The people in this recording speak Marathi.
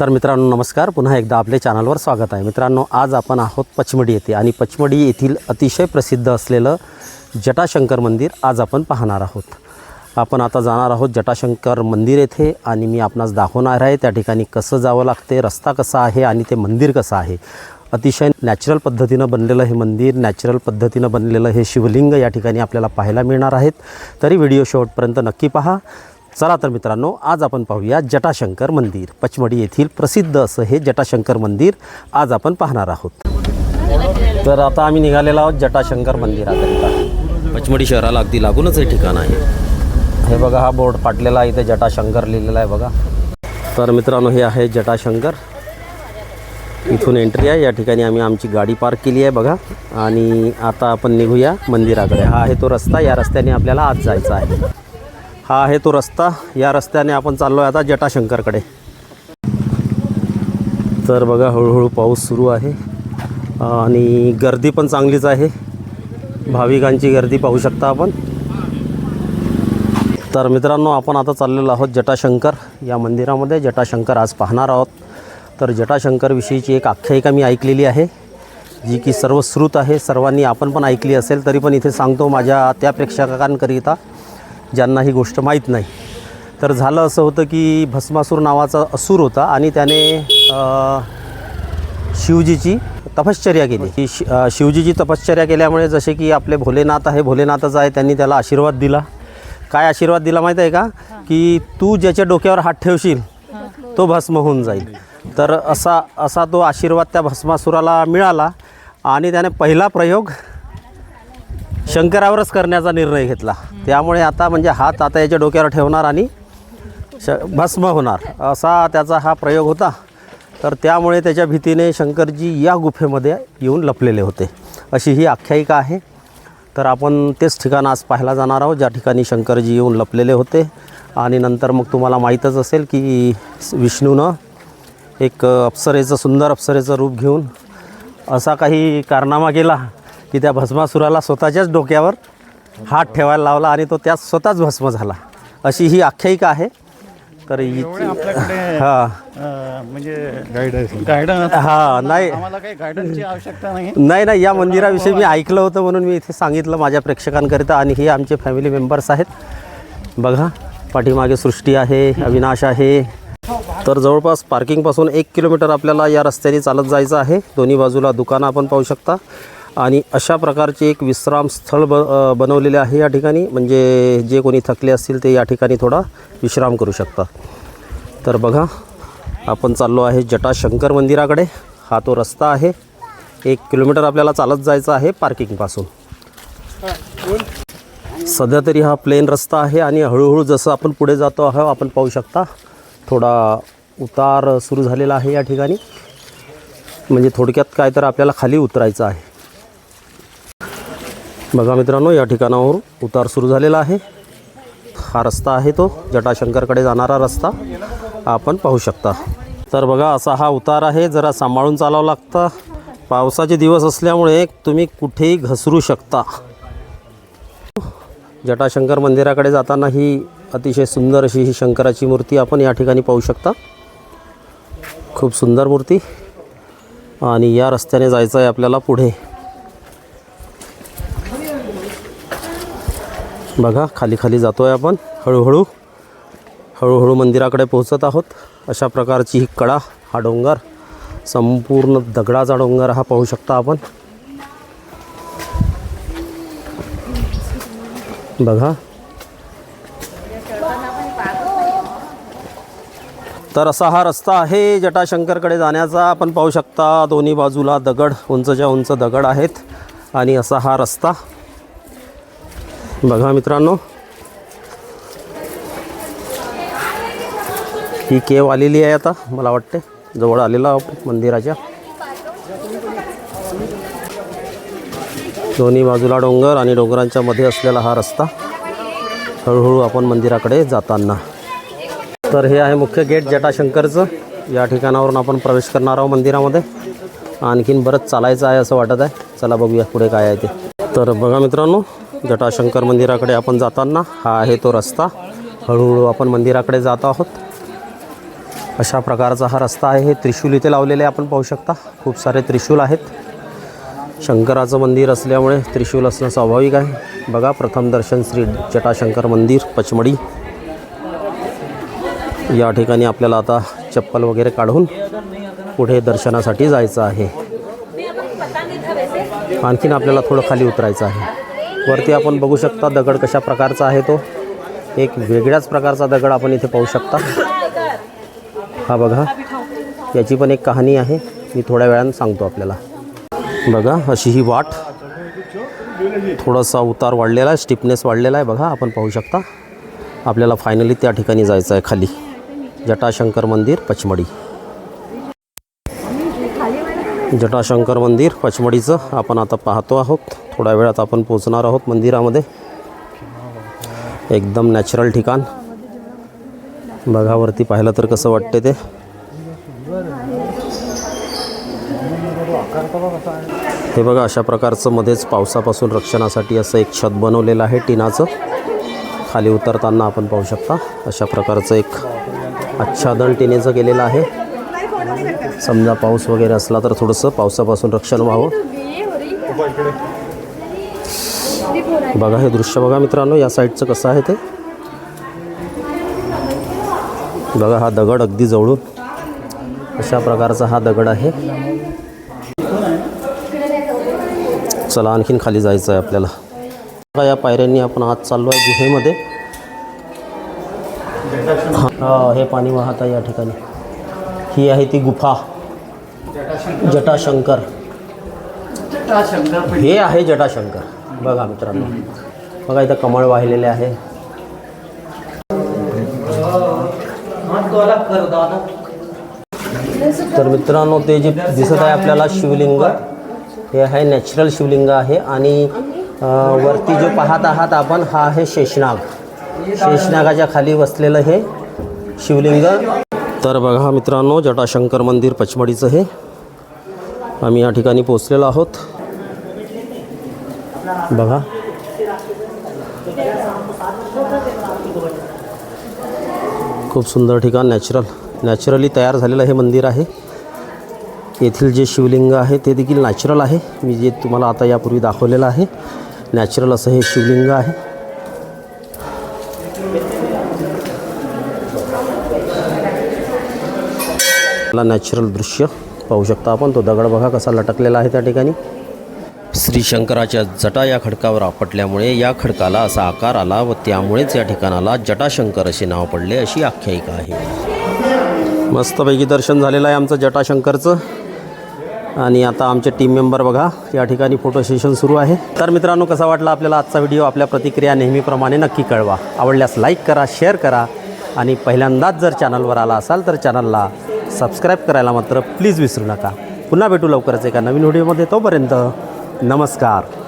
तर मित्रांनो नमस्कार. पुन्हा एकदा आपल्या चॅनलवर स्वागत आहे. मित्रांनो आज आपण आहोत पचमडी येथे आणि पचमडी येथील अतिशय प्रसिद्ध असलेलं जटाशंकर मंदिर आज आपण पाहणार आहोत. आपण आता जाणार आहोत जटाशंकर मंदिर येथे आणि मी आपणास दाखवणार आहे त्या ठिकाणी कसं जावं लागते रस्ता कसा आहे आणि ते मंदिर कसं आहे. अतिशय नॅचरल पद्धतीनं बनलेलं हे मंदिर नॅचरल पद्धतीनं बनलेलं हे शिवलिंग या ठिकाणी आपल्याला पाहायला मिळणार आहेत. तरी व्हिडिओ शेवटपर्यंत नक्की पहा. चला तर मित्रांनो आज आपण पाहूया जटाशंकर मंदिर. पचमडी येथील प्रसिद्ध असं हे जटाशंकर मंदिर आज आपण पाहणार आहोत. तर आता आम्ही निघालेलो आहोत जटाशंकर मंदिराकरिता. पचमडी शहराला अगदी लागूनच हे ठिकाण आहे. हे बघा हा बोर्ड फाटलेला आहे इथे जटाशंकर लिहिलेला आहे बघा. तर मित्रांनो हे आहे जटाशंकर. इथून एंट्री आहे. या ठिकाणी आम्ही आमची गाडी पार्क केली आहे बघा. आणि आता आपण निघूया मंदिराकडे. हा आहे तो रस्ता. या रस्त्याने आपल्याला आज जायचं आहे. हा आहे तो रस्ता. या रस्त्याने आपण चाललो आहे आता जटाशंकरकडे. तर बघा हळूहळू पाऊस सुरू आहे. आणि गर्दी पण चांगलीच आहे. भाविकांची गर्दी पाहू शकता आपण. तर मित्रांनो आपण आता चाललेलो आहोत जटाशंकर. या मंदिरामध्ये जटाशंकर आज पाहणार आहोत. तर जटाशंकरविषयीची एक आख्यायिका मी ऐकलेली आहे जी की सर्वश्रुत आहे. सर्वांनी आपण पण ऐकली असेल तरी पण इथे सांगतो माझ्या त्या प्रेक्षकांकरिता ज्यांना ही गोष्ट माहीत नाही. तर झालं असं होतं की भस्मासूर नावाचा असूर होता आणि त्याने शिवजीची तपश्चर्या केली. की शि शिवजीची तपश्चर्या केल्यामुळे जसे की आपले भोलेनाथ आहे भोलेनाथच आहे त्यांनी त्याला आशीर्वाद दिला. काय आशीर्वाद दिला माहीत आहे का? की तू ज्याच्या डोक्यावर हात ठेवशील तो भस्म होऊन जाईल. तर असा असा तो आशीर्वाद त्या भस्मासुराला मिळाला आणि त्याने पहिला प्रयोग शंकरावरच करण्याचा निर्णय घेतला. त्यामुळे आता म्हणजे हात आता याच्या डोक्यावर ठेवणार आणि श भस्म होणार. असा त्याचा हा प्रयोग होता. तर त्यामुळे त्याच्या भीतीने शंकरजी या गुफेमध्ये येऊन लपलेले होते. अशी ही आख्यायिका आहे. तर आपण तेच ठिकाण आज पाहायला जाणार आहोत. ज्या ठिकाणी शंकरजी येऊन लपलेले होते. आणि नंतर मग तुम्हाला माहीतच असेल की विष्णूनं एक अप्सरेचं सुंदर अप्सरेचं रूप घेऊन असा काही कारनामा केला की त्या भस्मासुराला स्वतःच्याच डोक्यावर हात ठेवायला लावला आणि तो त्यात स्वतःच भस्म झाला. अशी ही आख्यायिका आहे. तर हि- हा म्हणजे गायडन्स गायडन्स हा नाही. आम्हाला काही गायडन्सची आवश्यकता नाही. नाही नाही या मंदिराविषयी मी ऐकलं होतं म्हणून मी इथे सांगितलं माझ्या प्रेक्षकांकरिता आणि हे आमचे फॅमिली मेंबर्स आहेत. बघा पाठीमागे सृष्टी आहे अविनाश आहे. तर जवळपास पार्किंगपासून एक किलोमीटर आपल्याला या रस्त्याने चालत जायचं आहे. दोन्ही बाजूला दुकानं आपण पाहू शकता. आणि अशा प्रकारचे एक विश्राम स्थळ ब बनवलेले आहे या ठिकाणी. म्हणजे जे कोणी थकले असतील ते या ठिकाणी थोडा विश्राम करू शकतात. तर बघा आपण चाललो आहे जटाशंकर मंदिराकडे. हा तो रस्ता आहे. एक किलोमीटर आपल्याला चालत जायचं आहे पार्किंगपासून. सध्या तरी हा प्लेन रस्ता आहे आणि हळूहळू जसं आपण पुढे जातो आहोत आपण पाहू शकता थोडा उतार सुरू झालेला आहे या ठिकाणी. म्हणजे थोडक्यात काय तर आपल्याला खाली उतरायचं आहे. बघा मित्रांनो या ठिकाणावर उतार सुरू झालेला आहे. हा रस्ता आहे तो जटाशंकरकडे जाणारा रस्ता आपण पाहू शकता. तर बघा असा हा उतार आहे जरा सांभाळून चालावं लागतं. पावसाचे दिवस असल्यामुळे तुम्ही कुठेही घसरू शकता. जटाशंकर मंदिराकडे जाताना ही अतिशय सुंदर अशी ही शंकराची मूर्ती आपण या ठिकाणी पाहू शकता. खूप सुंदर मूर्ती. आणि या रस्त्याने जायचं आहे आपल्याला पुढे. बघा खाली खाली जातो आहे आपण. हळूहळू हळूहळू मंदिराकडे पोहोचत आहोत. अशा प्रकारची ही कडा हा डोंगर संपूर्ण दगडाचा डोंगर हा पाहू शकता आपण. बघा. तर असा हा रस्ता आहे जटाशंकरकडे जाण्याचा. आपण पाहू शकता दोन्ही बाजूला दगड उंचच्या उंच दगड आहेत. आणि असा हा रस्ता बघा मित्रांनो. ही केव आलेली आहे आता मला वाटते जवळ आलेला मंदिराच्या. दोन्ही बाजूला डोंगर आणि डोंगरांच्या मध्ये असलेला हा रस्ता. हळूहळू आपण मंदिराकडे जाताना. तर हे आहे मुख्य गेट जटाशंकरचं. या ठिकाणावरून आपण प्रवेश करणार आहोत मंदिरामध्ये. आणखीन बरंच चालायचं आहे असं वाटत आहे. चला बघूया पुढे काय आहे ते. तर बघा मित्रांनो जटाशंकर मंदिराकडे आपण जाताना हा आहे तो रस्ता. हळूहळू आपण मंदिराकडे जात आहोत. अशा प्रकारचा हा रस्ता आहे. हे त्रिशूल इथे लावलेले आपण पाहू शकता. खूप सारे त्रिशूल आहेत. शंकराचं मंदिर असल्यामुळे त्रिशूल असणं स्वाभाविक आहे. बघा प्रथम दर्शन श्री जटाशंकर मंदिर पचमडी या ठिकाणी आपल्याला आता चप्पल वगैरे काढून पुढे दर्शनासाठी जायचं आहे. आणखीन आपल्याला थोडं खाली उतरायचं आहे. वरती आपण बघू शकता दगड कशा प्रकारचा आहे तो. एक वेगळ्याच प्रकारचा दगड आपण इथे पाहू शकता. हा बघा याची पण एक कहाणी आहे. मी थोड्या वेळानं सांगतो आपल्याला. बघा अशी ही वाट. थोडासा उतार वाढलेला आहे स्टिफनेस वाढलेला आहे. बघा आपण पाहू शकता. आपल्याला फायनली त्या ठिकाणी जायचं आहे खाली. जटाशंकर मंदिर पचमडी जटाशंकर मंदिर पचमडीचं आपण आता पाहतो आहोत. थोड्या वेळात आपण पोचणार आहोत मंदिरामध्ये. एकदम नॅचरल ठिकाण. बघावरती पाहिलं तर कसं वाटते ते. हे बघा अशा प्रकारचं मध्येच पावसापासून रक्षणासाठी असं एक छत बनवलेलं आहे टिनाचं. खाली उतरताना आपण पाहू शकता अशा प्रकारचं एक आच्छादन टिनेचं केलेलं आहे. समजा पाऊस वगैरे असला तर थोडंसं पावसापासून रक्षण व्हावं. बघा हे दृश्य बघा मित्रांनो या साईडचं कसं आहे ते. बघा हा दगड अगदी जवळून. अशा प्रकारचा हा दगड आहे. चला आणखीन खाली जायचं आहे आपल्याला. बघा या पायऱ्यांनी आपण आत चाललो आहे गुहेमध्ये. हा हे पाणी वाहत आहे या ठिकाणी. ही आहे ती गुफा. जटाशंकर. हे आहे जटाशंकर. बघा मित्रांनो. बघा इथं कमळ वाहिलेले आहे. तर मित्रांनो ते जे दिसत आहे आपल्याला शिवलिंग हे आहे नॅचरल शिवलिंग आहे आणि वरती जो पाहत आहात आपण हा आहे शेषनाग. शेषनागाच्या खाली बसलेलं हे शिवलिंग. तर बघा मित्रांनो जटाशंकर मंदिर पचमडीचं हे. आम्ही या ठिकाणी पोचलेलो आहोत. बघा. खूप सुंदर ठिकाण नॅचरल नॅचरली तयार झालेलं हे मंदिर आहे. येथील जे शिवलिंग आहे ते देखील नॅचरल आहे. मी जे तुम्हाला आता यापूर्वी दाखवलेलं आहे. नॅचरल असं हे शिवलिंग आहे. ला नॅचरल दृश्य पाहू शकता आपण. तो दगड बघा कसा लटकलेला आहे त्या ठिकाणी. श्री शंकराच्या जटा या खडकावर आपटल्यामुळे या खडकाला असा आकार आला व त्यामुळेच या ठिकाणाला जटाशंकर असे नाव पडले अशी आख्यायिका आहे. मस्तपैकी दर्शन झालेलं आहे आमचं जटाशंकरचं. आणि आता आमचे टीम मेंबर बघा या ठिकाणी फोटो सेशन सुरू आहे. तर मित्रांनो कसा वाटला आपल्याला आजचा व्हिडिओ आपल्या प्रतिक्रिया नेहमीप्रमाणे नक्की कळवा. आवडल्यास लाईक करा शेअर करा. आणि पहिल्यांदाच जर चॅनलवर आला असाल तर चॅनलला सबस्क्राईब करायला मात्र प्लीज विसरू नका. पुन्हा भेटू लवकरच एका नवीन व्हिडिओमध्ये तोपर्यंत नमस्कार.